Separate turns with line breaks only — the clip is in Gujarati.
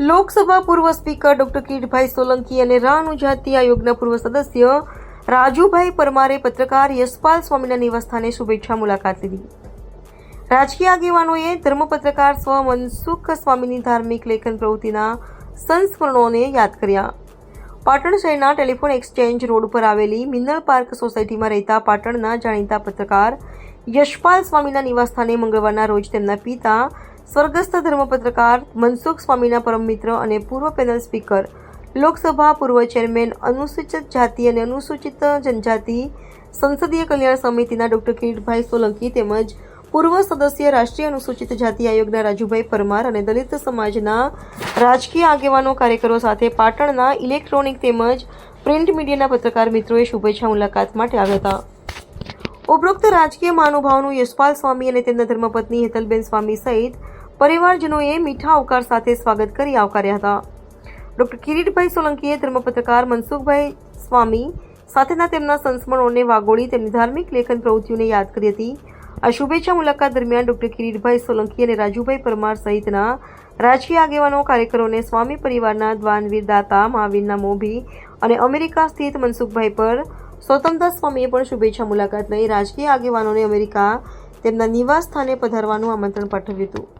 લોકસભા પૂર્વ સ્પીકર ડોક્ટર કિરીટભાઈ સોલંકી અને રા અનુજાતિ આયોગના પૂર્વ સદસ્ય રાજુભાઈ પરમારે પત્રકાર યશપાલ સ્વામીના નિવાસસ્થાને શુભેચ્છા મુલાકાત લીધી. રાજકીય આગેવાનોએ ધર્મ પત્રકાર સ્વ મનસુખ સ્વામીની ધાર્મિક લેખન પ્રવૃત્તિના સંસ્મરણોને યાદ કર્યા. પાટણ શહેરના ટેલિફોન એક્સચેન્જ રોડ પર આવેલી મિનરલ પાર્ક સોસાયટીમાં રહેતા પાટણના જાણીતા પત્રકાર યશપાલ સ્વામીના નિવાસસ્થાને મંગળવારના રોજ તેમના પિતા સ્વર્ગસ્થ ધર્મ પત્રકાર મનસુખ સ્વામીના પરમ મિત્ર અને પૂર્વ પેનલ સ્પીકર લોકસભા પૂર્વ ચેરમેન અનુસૂચિત જાતિ અને અનુસૂચિત જનજાતિ, સંસદીય કલ્યાણ સમિતિના ડોક્ટર કિરીટભાઈ સોલંકી તેમજ પૂર્વ સદસ્ય રાષ્ટ્રીય અનુસૂચિત જાતિ આયોગના રાજુભાઈ પરમાર અને દલિત સમાજના રાજકીય આગેવાનો કાર્યકરો સાથે પાટણના ઇલેક્ટ્રોનિક તેમજ પ્રિન્ટ મીડિયાના પત્રકાર મિત્રોએ શુભેચ્છા મુલાકાત માટે આવ્યા હતા. ઉપરોક્ત રાજકીય મહાનુભાવનું યશપાલ સ્વામી અને તેમના ધર્મપત્ની હેતલબેન સ્વામી સહિત પરિવારજનોએ મીઠા આવકાર સાથે સ્વાગત કરી આવકાર્યા હતા. ડોક્ટર કિરીટભાઈ સોલંકીએ ધર્મપત્રકાર મનસુખભાઈ સ્વામી સાથેના તેમના સંસ્મરણોને વાગોળી તેમની ધાર્મિક લેખન પ્રવૃત્તિઓને યાદ કરી હતી. આ શુભેચ્છા મુલાકાત દરમિયાન ડૉક્ટર કિરીટભાઈ સોલંકી અને રાજુભાઈ પરમાર સહિતના રાજકીય આગેવાનો, કાર્યકરોને સ્વામી પરિવારના દ્વાનવીર દાતા, મહાવીરના મોભી અને અમેરિકા સ્થિત મનસુખભાઈ પર સ્વતંત્ર સ્વામીએ પણ શુભેચ્છા મુલાકાત લઈ રાજકીય આગેવાનોને અમેરિકા તેમના નિવાસ સ્થાને પધારવાનું આમંત્રણ પાઠવ્યું હતું.